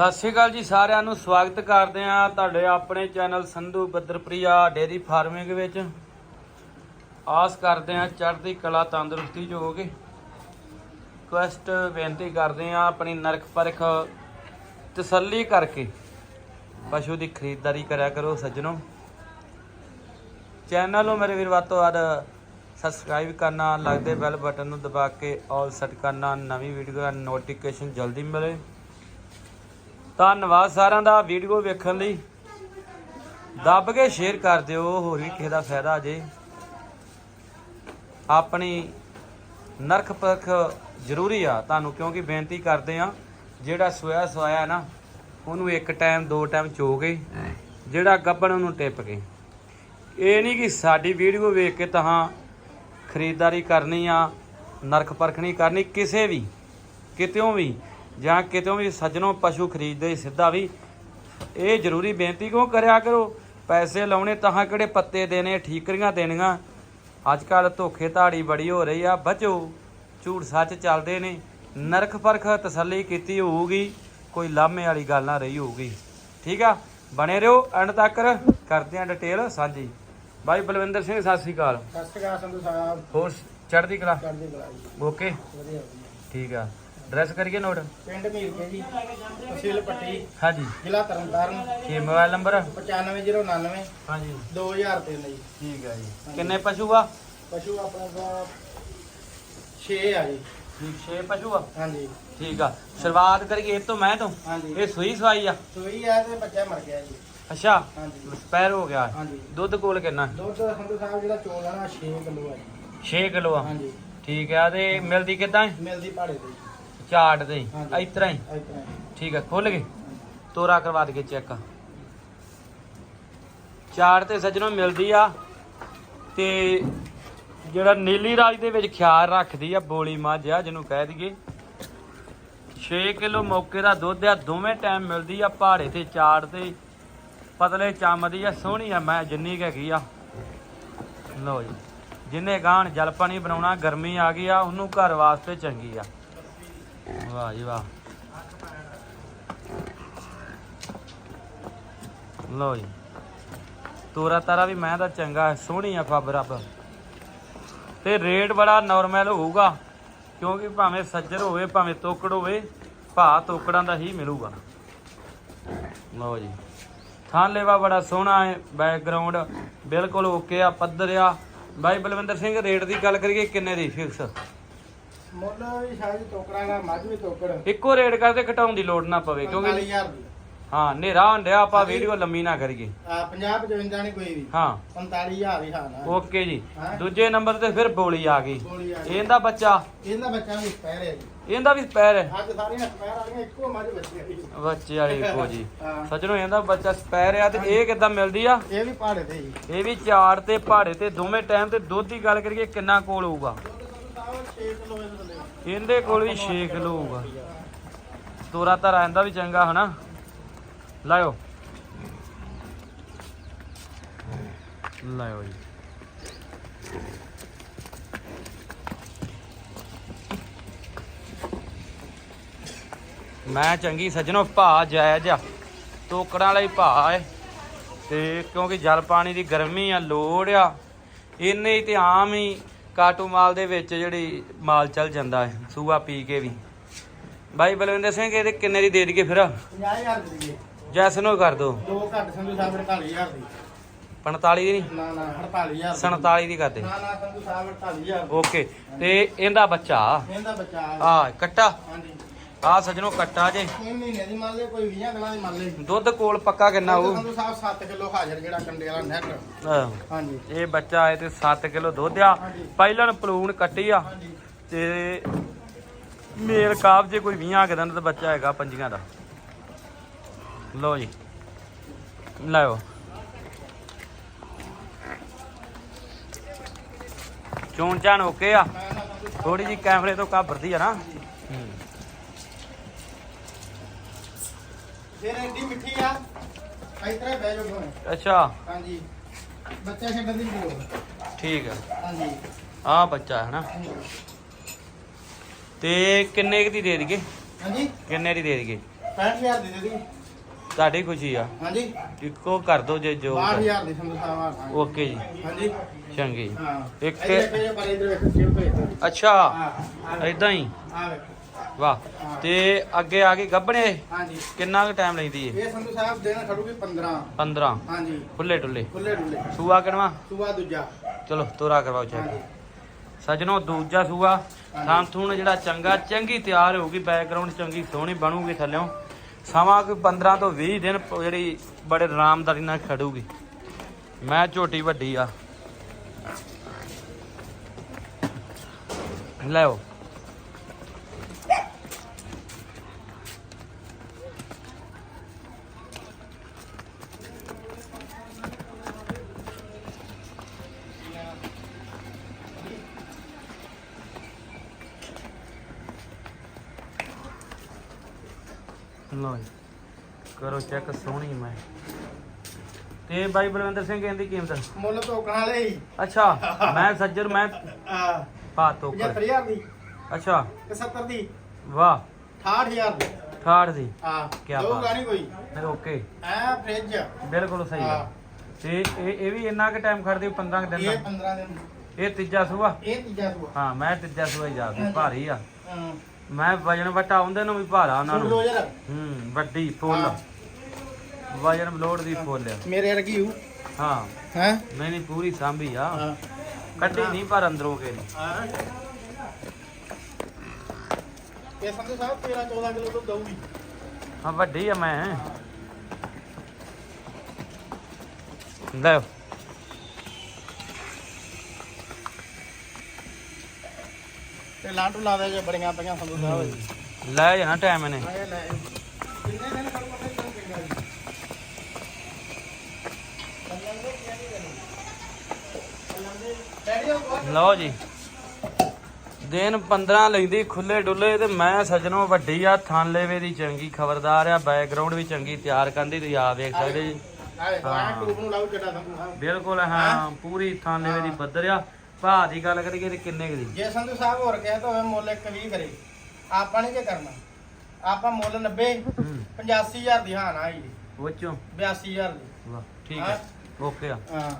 ਸਤਿ ਸ਼੍ਰੀ ਅਕਾਲ ਜੀ, ਸਾਰਿਆਂ ਨੂੰ ਸਵਾਗਤ ਕਰਦੇ ਆ ਤੁਹਾਡੇ ਆਪਣੇ ਚੈਨਲ ਸੰਧੂ ਬੱਦਰਪ੍ਰਿਆ ਡੇਰੀ ਫਾਰਮਿੰਗ ਵਿੱਚ। ਆਸ ਕਰਦੇ ਆ ਚੜ੍ਹਦੀ ਕਲਾ ਤੰਦਰੁਸਤੀ ਚ ਹੋਗੇ ਕੁਐਸਟ ਬੇਨਤੀ ਕਰਦੇ ਆ ਆਪਣੀ ਨਰਕ ਪਰਖ ਤਸੱਲੀ ਕਰਕੇ ਪਸ਼ੂ ਦੀ ਖਰੀਦਦਾਰੀ ਕਰਿਆ ਕਰੋ ਸੱਜਣੋ। ਚੈਨਲ ਨੂੰ ਮੇਰੇ ਵੀਰ ਵੱਧ ਤੋਂ ਵੱਧ ਸਬਸਕ੍ਰਾਈਬ ਕਰਨਾ, ਲੱਗਦੇ ਬੈਲ ਬਟਨ ਨੂੰ ਦਬਾ ਕੇ ਆਲ ਸੈੱਟ ਕਰਨਾ, ਨਵੀਂ ਵੀਡੀਓ ਦਾ ਨੋਟੀਫਿਕੇਸ਼ਨ ਜਲਦੀ ਮਿਲੇ। ਧੰਨਵਾਦ ਸਾਰਿਆਂ ਦਾ ਵੀਡੀਓ ਵੇਖਣ ਲਈ। ਦੱਬ ਕੇ ਸ਼ੇਅਰ ਕਰ ਦਿਓ, ਹੋਰ ਵੀ ਕਿਸੇ ਦਾ ਫਾਇਦਾ ਜੇ। ਆਪਣੀ ਨਰਖ ਪਰਖ ਜ਼ਰੂਰੀ ਆ ਤੁਹਾਨੂੰ, ਕਿਉਂਕਿ ਬੇਨਤੀ ਕਰਦੇ ਆ ਜਿਹੜਾ ਸੋਇਆ ਸੋਇਆ ਨਾ, ਉਹਨੂੰ ਇੱਕ ਟਾਈਮ ਦੋ ਟਾਈਮ ਚੋ ਕੇ ਜਿਹੜਾ ਗੱਬਣ ਉਹਨੂੰ ਟਿੱਪ ਕੇ। ਇਹ ਨਹੀਂ ਕਿ ਸਾਡੀ ਵੀਡੀਓ ਵੇਖ ਕੇ ਤਾਂ ਖਰੀਦਦਾਰੀ ਕਰਨੀ ਆ ਨਰਖ ਪਰਖਣੀ ਕਰਨੀ, ਕਿਸੇ ਵੀ ਕਿਤੇੋਂ ਵੀ। ਜਾਂ ਕਿਤੇੋਂ ਵੀ ਸੱਜਣੋਂ ਪਸ਼ੂ ਖਰੀਦਦੇ ਸਿੱਧਾ ਵੀ। ਇਹ ਜ਼ਰੂਰੀ ਬੇਨਤੀ ਕਿਉਂ ਕਰਿਆ ਕਰੋ? ਪੈਸੇ ਲਾਉਣੇ ਤਾਂ ਕਿਹੜੇ ਪੱਤੇ ਦੇਣੇ ਠੀਕਰੀਆਂ ਦੇਣੀਆਂ। ਅੱਜ ਕੱਲ ਧੋਖੇ ਧਾੜੀ ਬੜੀ ਹੋ ਰਹੀ ਆ ਬਚੋ ਝੂਠ ਸੱਚ ਚੱਲਦੇ ਨੇ। ਨਰਖ ਪਰਖ ਤਸੱਲੀ ਕੀਤੀ ਹੋਊਗੀ ਕੋਈ ਲਾਮੇ ਵਾਲੀ ਗੱਲ ਨਾ ਰਹੀ ਹੋਊਗੀ। ਠੀਕ ਆ? ਬਣੇ ਰਹੋ ਐਂਡ ਤੱਕ ਕਰਦੇ ਆ ਡਿਟੇਲ ਸਾਂਝੀ। ਬਾਈ ਬਲਵਿੰਦਰ ਸਿੰਘ ਸਤਿ ਸ੍ਰੀ ਅਕਾਲ। ਸਤਿ ਸ਼੍ਰੀ ਅਕਾਲ ਸੰਧੂ ਸਾਹਿਬ। ਹੋਰ ਚੜ੍ਹਦੀ ਕਲਾ? ਚੜ੍ਹਦੀ ਕਲਾ ਓਕੇ। ਵਧੀਆ ਠੀਕ ਆ। ਡਰੈਸ ਕਰੀਏ ਨੋਟ? ਪਿੰਡ ਮੀਰਕੇ ਜੀ ਤਹਿਸੀਲ ਪੱਟੀ ਹਾਂਜੀ। ਜ਼ਿਲ੍ਹਾ ਤਰਨਤਾਰਨ। ਇਹ ਮੋਬਾਈਲ ਨੰਬਰ? 95099 ਹਾਂਜੀ। 2003 ਜੀ। ਠੀਕ ਆ ਜੀ। ਕਿੰਨੇ ਪਸ਼ੂ ਆ? ਪਸ਼ੂ ਆਪਣੇ ਕੋਲ 6 ਆ ਜੀ। ਠੀਕ 6 ਪਸ਼ੂ ਆ? ਹਾਂਜੀ। ਠੀਕ ਆ। ਸ਼ੁਰੂਆਤ ਕਰੀਏ ਇਹ ਤੋਂ ਮੈਂ ਤੋਂ? ਹਾਂਜੀ। ਇਹ ਸੂਈ ਸਵਾਈ ਆ? ਸੂਈ ਆ ਤੇ ਬੱਚਾ ਮਰ ਗਿਆ ਜੀ। ਅੱਛਾ। ਹਾਂਜੀ। ਸਪੈਰ ਹੋ ਗਿਆ। ਹਾਂਜੀ। ਦੁੱਧ ਕੋਲ ਕਿੰਨਾ? ਦੁੱਧ ਸੰਧੂ ਸਾਹਿਬ ਜਿਹੜਾ ਚੋਲ ਲੈਣਾ 6 ਕਿਲੋ ਆ ਜੀ। 6 ਕਿਲੋ ਆ। ਹਾਂਜੀ। ਠੀਕ ਆ ਤੇ ਮਿਲਦੀ ਕਿਦਾਂ? ਮਿਲਦੀ ਭਾੜੇ ਤੇ ਚਾਟ ਦੇ ਹਾਂਜੀ। ਇਸ ਤਰ੍ਹਾਂ ਹੀ। ਇਸ ਤਰ੍ਹਾਂ ਜੀ। ਠੀਕ ਆ ਖੁੱਲ ਗਏ। ਤੋਰਾ ਕਰਵਾ ਦੇ ਚੈੱਕ। ਚਾਟ ਤੇ ਸੱਜਣੋਂ ਮਿਲਦੀ ਆ ਤੇ ਜਿਹੜਾ ਨੀਲੀ ਰਾਜ ਦੇ ਵਿੱਚ ਖਿਆਲ ਰੱਖਦੀ ਆ ਬੋਲੀ ਮੱਝ ਆ ਜਿਹਨੂੰ ਕਹਿ ਦਈਏ। 6 ਕਿਲੋ ਮੌਕੇ ਦਾ ਦੁੱਧ ਆ ਦੋਵੇਂ ਟਾਈਮ ਮਿਲਦੀ ਆ ਪਹਾੜੇ ਤੇ ਚਾੜ ਤੇ। ਪਤਲੇ ਚੰਮ ਦੀ ਆ ਸੋਹਣੀ ਆ ਮੈਂ ਜਿੰਨੀ ਕੁ ਹੈਗੀ ਆ। ਲਓ ਜੀ ਜਿੰਨੇ ਗਾਣ ਜਲ ਪਾਣੀ ਬਣਾਉਣਾ ਗਰਮੀ ਆ ਗਈ ਆ ਉਹਨੂੰ ਘਰ ਵਾਸਤੇ ਚੰਗੀ ਆ। ਵਾਹ ਜੀ ਵਾਹ। ਲਓ ਜੀ। ਤੋਰਾ ਤਾਰਾ ਵੀ ਮੈਂ ਤਾਂ ਚੰਗਾ, ਸੋਹਣੀ ਆ ਫੱਬ ਰੱਬ ਤੇ ਰੇਟ ਬੜਾ ਨਾਰਮਲ ਹੋਊਗਾ, ਕਿਉਂਕਿ ਭਾਵੇਂ ਸੱਜਰ ਹੋਵੇ, ਭਾਵੇਂ ਤੋਕੜ ਹੋਵੇ ਭਾ ਤੋਕੜਾਂ ਦਾ ਹੀ ਮਿਲੂਗਾ। ਲਓ ਜੀ। ਥਾਂ ਲੈਵਾ ਬੜਾ ਸੋਹਣਾ ਹੈ ਬੈਕਗ੍ਰਾਉਂਡ ਬਿਲਕੁਲ ਓਕੇ ਆ, ਪੱਧਰ ਆ। ਬਾਈ ਬਲਵਿੰਦਰ ਸਿੰਘ, ਰੇਟ ਦੀ ਗੱਲ ਕਰੀਏ, ਕਿੰਨੇ ਦੀ ਫਿਕਸ ਮੁੱਲ ਵੀ ਸ਼ਾਇਦ ਟੋਕਰਾ ਦਾ ਮੱਝ ਵੀ ਟੋਕਰ ਇੱਕੋ ਰੇਟ ਕਰਦੇ ਘਟਾਉਣ ਦੀ ਲੋੜ ਨਾ ਪਵੇ ਕਿਉਂਕਿ 45000 ਦੀ। ਹਾਂ ਹਨੇਰਾ ਹੰਡਿਆ ਆਪਾਂ ਵੀਡੀਓ ਲੰਮੀ ਨਾ ਕਰੀਏ। ਆ 50 55 ਨਹੀਂ ਕੋਈ ਵੀ। ਹਾਂ। 45000 ਹੀ ਹਾਲ ਆ। ਓਕੇ ਜੀ। ਹਾਂ। ਦੂਜੇ ਨੰਬਰ ਤੇ ਫਿਰ ਬੋਲੀ ਆ ਗਈ। ਗੋਲੀ ਆ ਗਈ। ਇਹਦਾ ਬੱਚਾ? ਇਹਦਾ ਬੱਚਾ ਵੀ ਸਪੈਰ ਹੈ ਜੀ। ਇਹਦਾ ਵੀ ਸਪੈਰ ਹੈ? ਅੱਜ ਸਾਰੀਆਂ ਸਪੈਰ ਵਾਲੀਆਂ ਇੱਕੋ ਮੱਝ ਬੱਚੀ ਜੀ। ਬੱਚੇ ਵਾਲੀ ਇੱਕੋ ਜੀ। ਹਾਂ। ਸੱਜਣੋ ਇਹਦਾ ਬੱਚਾ ਸਪੈਰ ਆ ਤੇ ਇਹ ਕਿੱਦਾਂ ਮਿਲਦੀ ਆ? ਇਹ ਵੀ ਪਹਾੜੇ ਤੇ ਜੀ। ਇਹ ਵੀ ਚਾਰ ਤੇ ਪਹਾੜੇ ਤੇ ਦੋਵੇਂ ਟਾਈਮ ਤੇ ਦੁੱਧ ਦੀ ਗੱਲ ਕਰੀਏ ਕਿੰਨਾ ਕੋਲ ਹੋਊਗਾ? 6 ਕਿਲੋ ਇਹਦੇ ਥੱਲੇ ਇਹਦੇ ਕੋਲ ਵੀ 6 ਕਿਲੋ ਹੋਊਗਾ। ਤੋਰਾ ਧਰਾ ਇਹਦਾ ਵੀ ਚੰਗਾ, ਹਨਾ? ਲਾਇਓ। ਲਾਇਓ ਜੀ। ਮੈਂ ਚੰਗੀ ਸੱਜਣੋ ਭਾ ਜਾਇਜ਼ ਆ। ਟੋਕੜਾਂ ਵਾਲਾ ਹੀ ਭਾ ਹੈ ਤੇ ਕਿਉਂਕਿ ਜਲ ਪਾਣੀ ਦੀ ਗਰਮੀ ਆ, ਲੋੜ ਆ। ਇੰਨੇ ਹੀ ਤੇ ਆਮ ਹੀ ਕਾਟੂ ਮਾਲ ਦੇ ਵਿੱਚ ਜਿਹੜੀ ਮਾਲ ਚੱਲ ਜਾਂਦਾ ਹੈ ਸੂਆ ਪੀ ਕੇ ਵੀ। ਬਾਈ ਬਲਵਿੰਦਰ ਸਿੰਘ ਇਹਦੇ ਕਿੰਨੇ ਦੀ ਦੇ ਦਈਏ ਫਿਰ? 50000 ਦੀ ਜੈਸ ਨੂੰ ਕਰ ਦੋ। ਦੋ ਘੱਟ ਸੰਧੂ ਸਾਹਿਬ 48000 ਦੀ। 45 ਦੀ ਨਹੀਂ ਨਾ ਨਾ 48000 ਦੀ। 47 ਦੀ ਕਰ ਦੇ। ਨਾ ਨਾ ਸੰਧੂ ਸਾਹਿਬ 48000 ਦੀ। ਓਕੇ ਤੇ ਇਹਦਾ ਬੱਚਾ? ਇਹਦਾ ਬੱਚਾ ਆ। ਕੱਟਾ? ਹਾਂਜੀ। ਆ ਸੱਜਣੋ ਕੱਟਾ ਜੇ। 3 ਮਹੀਨੇ ਦੀ ਮੰਨ ਲੈ ਕੋਈ 20 ਦਿਨਾਂ ਦੀ ਮੰਨ ਲੈ ਦੁੱਧ ਕੋਲ ਪੱਕਾ ਕਿੰਨਾ ਹੋਊ? ਸੰਧੂ ਸਾਹਿਬ 7 ਕਿਲੋ ਹਾਜ਼ਰ ਜਿਹੜਾ ਕੰਡੇ ਵਾਲਾ ਨੈਟ ਆਹ, ਹਾਂਜੀ। ਇਹ ਬੱਚਾ ਹੈ ਤੇ 7 ਕਿਲੋ ਦੁੱਧ ਆ। ਹਾਂਜੀ। ਪਹਿਲਣ ਪਲੂਣ ਕੱਟੀ ਆ। ਤੇ ਮੇਲ ਕਾਬ ਜੇ ਕੋਈ 20 ਕੇ ਦਿਨ ਦਾ ਬੱਚਾ ਹੈਗਾ ਪੰਜੀਆਂ ਦਾ। ਲਓ ਜੀ। ਲਾਓ ਚੋਣ ਚਾਣ ਓਕੇ ਆ। ਥੋੜੀ ਜੀ ਕੈਮਰੇ ਤੋਂ ਕਾਬਰਦੀ ਆ ਨਾ। ਫਿਰ ਐਡੀ ਮਿੱਠੀ ਆ ਇਸ ਤਰ੍ਹਾਂ ਬਹਿ ਜਾਓ ਹੁਣ ਅੱਛਾ। ਹਾਂਜੀ। ਬੱਚਾ ਛੱਡਣ ਦੀ ਨਹੀਂ ਲੋੜ ਠੀਕ ਆ। ਹਾਂਜੀ। ਆ ਬੱਚਾ ਹੈ ਨਾ। ਤੇ ਕਿੰਨੇ ਕੁ ਦੀ ਦੇ ਦਈਏ? ਹਾਂਜੀ। ਕਿੰਨੇ ਦੀ ਦੇ ਦਈਏ? 65000 ਦੀ ਦੇ ਦੀ ਤੁਹਾਡੀ ਖੁਸ਼ੀ ਆ। ਹਾਂਜੀ। ਇੱਕੋ ਕਰ ਦੋ ਜੇ ਜੋ 62000 ਦੀ ਸੰਧੂ ਸਾਹਿਬ ਆ ਓਕੇ ਜੀ। ਹਾਂਜੀ। ਚੰਗੀ। ਹਾਂ। ਇੱਕ- ਇੱਧਰ ਵੇਖੋ ਜੀ, ਪਰ ਇੱਧਰ ਵੇਖੋ ਸੇਵ ਤੋਂ ਇੱਧਰ। ਅੱਛਾ। ਹਾਂ ਆ ਇਦਾਂ ਹੀ? ਆ ਵੇਖੋ। ਵਾਹ। ਤੇ ਅੱਗੇ ਆ ਗਈ ਗੱਬਣੇ ਹਾਂਜੀ। ਕਿੰਨਾ ਕੁ ਟਾਈਮ ਲੈਂਦੀ ਏ? ਇਹ ਸੰਧੂ ਸਾਹਿਬ ਦੇਣਾ ਖੜੂਗੀ 15 15 ਹਾਂਜੀ। ਖੁੱਲੇ ਡੁੱਲੇ ਖੁੱਲੇ ਡੁੱਲੇ ਸੂਆ ਕਿਨਵਾ ਸੂਆ ਦੂਜਾ। ਚਲੋ ਤੋਰਾ ਕਰਵਾਓ ਚੈੱਕ ਹਾਂਜੀ। ਸਜਣੋ ਦੂਜਾ ਸੂਆ। ਥਾਂ ਥੂਣ ਜਿਹੜਾ ਚੰਗਾ ਚੰਗੀ ਤਿਆਰ ਹੋਊਗੀ ਬੈਕਗ੍ਰਾਉਂਡ ਚੰਗੀ ਸੋਹਣੀ ਬਣੂਗੀ ਥੱਲਿਓਂ। ਸਮਾਂ ਕੋਈ 15 ਤੋਂ 20 ਦਿਨ ਪ- ਜਿਹੜੀ ਬੜੇ ਆਰਾਮਦਾਰੀ ਨਾਲ ਖੜੂਗੀ। ਮੈਂ ਝੋਟੀ ਵੱਡੀ ਆ। ਲੈਓ ਲਓ ਜੀ। ਕਰੋ ਚੈੱਕ ਸੋਹਣੀ ਮੈਂ। ਤੇ ਬਾਈ ਬਲਵਿੰਦਰ ਸਿੰਘ ਇਹਦੀ ਕੀਮਤ? ਮੁੱਲ ਧੋਕਣ ਵਾਲੇ ਹੀ ਅੱਛਾ ਮੈਂ ਸੱਜਰ ਮੈਂ ਆ ਪਾ ਤੋਕਰ 75000 ਦੀ। ਅੱਛਾ। ਤੇ 70 ਦੀ। ਵਾਹ। 68000 ਦੀ। 68 ਦੀ? ਆ ਕਿਆ ਦੋ ਬਾਤ। ਗਾਣੀ ਕੋਈ ਨਹੀਂ ਓਕੇ। ਐ ਫ੍ਰਿਜ। ਬਿਲਕੁਲ ਸਹੀ ਆ ਤੇ ਇਹ ਇਹ ਵੀ ਇੰਨਾ ਕੁ ਟਾਈਮ ਖੜਦੇ 15 ਕੁ ਦਿਨ ਇਹ ਦਾ 15 ਦਿਨ। ਇਹ ਤੀਜਾ ਸੂਆ? ਇਹ ਤੀਜਾ ਸੂਆ। ਹਾਂ ਮੈਂ ਤੀਜਾ ਸੂਆ ਹੀ ਜਾ ਭਾਰੀ ਆ। ਹਾਂ। ਮੈਂ ਵਜਨ ਵਟਾ ਆਉਂਦੇ ਨੂੰ ਵੀ ਭਾਰਾ ਉਹਨਾਂ ਸੁਣ ਨੂੰ। ਹੂੰ ਵੱਡੀ ਫੁੱਲ। ਵਜਨ ਲੋਡ ਦੀ ਫੁੱਲ ਆ। ਮੇਰੇ ਵਰਗੀ ਹੂ ਹਾਂ। ਹੈ? ਨਹੀਂ ਨਹੀਂ ਪੂਰੀ ਸਾਂਭੀ ਆ। ਕੱਢੀ ਨਹੀਂ ਪਰ ਅੰਦਰੋਂ ਕੇ ਇਹ ਸੰਧੂ ਸਾਹਿਬ 13 14 ਕਿਲੋ ਦੁੱਧ ਦਊਗੀ। ਹਾਂ ਵੱਡੀ ਆ ਮੈਂ। ਲੈ। ਤੇ ਲਾਂਟੂ ਲਾ ਦੇ ਜੇ ਬੜੀਆਂ ਪਈਆਂ ਸੰਧੂ ਸਾਹਿਬ ਲੈ ਜਾਣਾ ਟਾਈਮ ਇਹਨੇ। ਆਏ ਲੈ। ਕਿੰਨੇ ਦਿਨ ਖੜੂ ਪਤਾ ਕਿਉਂ ਪਿੰਗਾ ਜੀ। ਡੈਡੀ ਉਹ ਬਹੁਤ ਲਓ ਜੀ। ਦਿਨ 15 ਲੈਂਦੀ ਖੁੱਲੇ ਡੁੱਲੇ ਤੇ ਮੈਂ ਸਜਣੋਂ ਵੱਡੀ ਆ ਥਾਨਲੇਵੇ ਦੀ ਚੰਗੀ ਖਬਰਦਾਰ ਆ ਬੈਕਗ੍ਰਾਉਂਡ ਵੀ ਚੰਗੀ ਤਿਆਰ ਕੰਦੀ ਤੁਸੀਂ ਆ ਵੇਖ ਸਕਦੇ ਜੀ। ਆਏ ਹਾਂ। ਆਏ ਟੂਬ ਨੂੰ ਲਾਉ ਜੱਟਾ ਸੰਧੂ ਸਾਹਿਬ ਬਿਲਕੁਲ ਹਾਂ ਪੂਰੀ ਥਾਨਲੇਵੇ ਦੀ ਬੱਦਰ ਆ। ਭਾਅ ਦੀ ਗੱਲ ਕਰੀਏ ਤੇ ਕਿੰਨੇ ਕੁ ਦੀ? ਜੇ ਸੰਧੂ ਸਾਹਿਬ ਹੋਰ ਕਿਹਾ ਤਾਂ ਹੋਵੇ ਮੁੱਲ ਇੱਕ 20 ਕਰੇ। ਆਪਾਂ ਨਹੀਂ ਕੀ ਕਰਨਾ। ਆਪਾਂ ਮੁੱਲ 90 ਹੂੰ 85000 ਦੀ ਹਾਂ ਨਾ ਜੀ। ਉਹ ਚੋਂ 82000 ਦੀ। ਵਾਹ ਠੀਕ ਹੈ। ਓਕੇ ਆ। ਹਾਂ।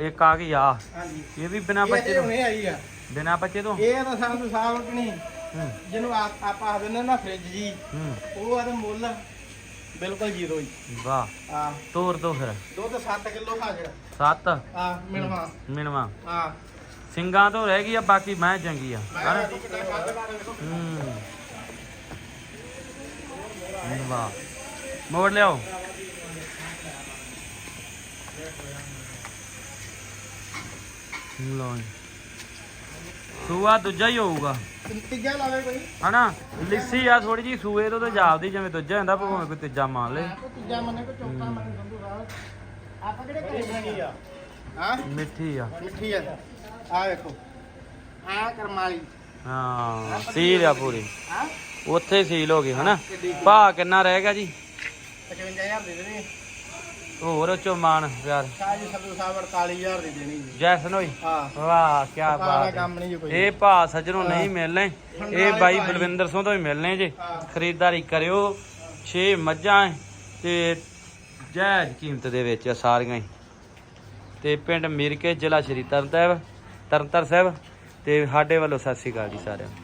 ਇੱਕ ਆ ਗਈ ਆ। ਹਾਂਜੀ। ਇਹ ਵੀ ਬਿਨਾ ਬੱਚੇ ਤੋਂ? ਹੁਣੇ ਆਈ ਆ। ਬਿਨਾ ਬੱਚੇ ਤੋਂ? ਇਹ ਤਾਂ ਸੰਧੂ ਸਾਹਿਬ ਕਿ ਨਹੀਂ ਹੂੰ। ਜਿਹਨੂੰ ਆ- ਆਪਾਂ ਆਖਦੇ ਨੇ ਨਾ ਫ੍ਰਿਜ ਜੀ। ਹੂੰ। ਉਹ ਆਦੇ ਮੁੱਲ ਬਿਲਕੁਲ ਜ਼ੀਰੋ ਹੀ ਵਾਹ। ਆ ਤੋਰ ਦੋ ਫਿਰ। ਦੁੱਧ 7 ਕਿਲੋ ਹਾਜ਼ਰ 7 ਆ ਮਿਲਵਾ। ਮਿਣਵਾ ਆ ਸਿੰਘਾਂ ਤੋਂ ਰਹਿ ਗਈ ਆ ਬਾਕੀ ਮੈਂ ਚੰਗੀ ਆ। ਹਨਾ? ਹੂੰ। ਵਾਹ। ਮੋੜ ਲਓ ਜੀ। ਸੂਆ ਦੂਜਾ ਹੀ ਹੋਊਗਾ। ਤੀਜਾ ਲਾਵੇ ਕੋਈ। ਹਨਾ? ਲਿੱਸੀ ਆ ਥੋੜੀ ਜੀ ਸੂਏ ਤੋਂ ਤਾਂ ਜਾਪਦੀ ਜਿਵੇਂ ਦੂਜਾ ਹੁੰਦਾ ਭਾਵੇਂ ਕੋਈ ਤੀਜਾ ਮੰਨ ਲੇ। ਕੋਈ ਤੀਜਾ ਮੰਨੇ ਕੋਈ ਚੌਥਾ ਮੰਨੇ ਸੰਧੂ ਸਾਹਿਬ ਆਪਾਂ ਕਿਹੜੇ ਕਰੀ ਆ। ਹਾਂ? ਮਿੱਠੀ ਆ। ਮਿੱਠੀ ਆ। ਆ ਵੇਖੋ। ਆ ਕਰਮਾਲੀ। ਹਾਂ ਸੀਲ ਆ ਪੂਰੀ। ਹਾਂ? ਉੱਥੇ ਸੀਲ ਹੋ ਗਈ ਹਨਾ? ਭਾ ਕਿੰਨਾ ਰਹਿ ਗਿਆ ਜੀ? 55000 ਦੇ ਦੇਣੀ। ਹੋਰ ਉਹ ਚੋਂ ਮਾਨ ਪਿਆਰ। ਸਾਜੀ ਸੰਧੂ ਸਾਹਿਬ 48000 ਦੀ ਦੇਣੀ ਜੀ। ਜੈਸਨ ਹੋਈ? ਹਾਂ। ਵਾਹ ਕੀ ਪਾਲਾ ਬਾਤ ਹੈ। ਕੰਮ ਨਹੀਂ ਜੀ ਕੋਈ। ਇਹ ਭਾ ਸੱਜਣੋਂ ਨਹੀਂ ਮਿਲਨੇ ਇਹ ਬਾਈ ਬਲਵਿੰਦਰ ਸਿੰਘ ਤੋਂ ਹੀ ਮਿਲਨੇ ਜੇ। ਖਰੀਦਦਾਰੀ ਕਰਿਓ। 6 ਮੱਝਾਂ ਤੇ ਜਾਇਜ਼ ਕੀਮਤ ਦੇ ਵਿੱਚ ਸਾਰੀਆਂ ਹੀ। ਤੇ ਪਿੰਡ ਮਿਰਕੇ ਜ਼ਿਲ੍ਹਾ ਸ਼੍ਰੀ ਤਰਨਤਾਰਨ ਤਰਨਤਾਰਨ ਸਾਹਿਬ ਤੇ ਸਾਡੇ ਵੱਲੋਂ ਸਤਿ ਸ਼੍ਰੀ ਅਕਾਲ ਜੀ ਸਾਰਿਆਂ ਨੂੰ।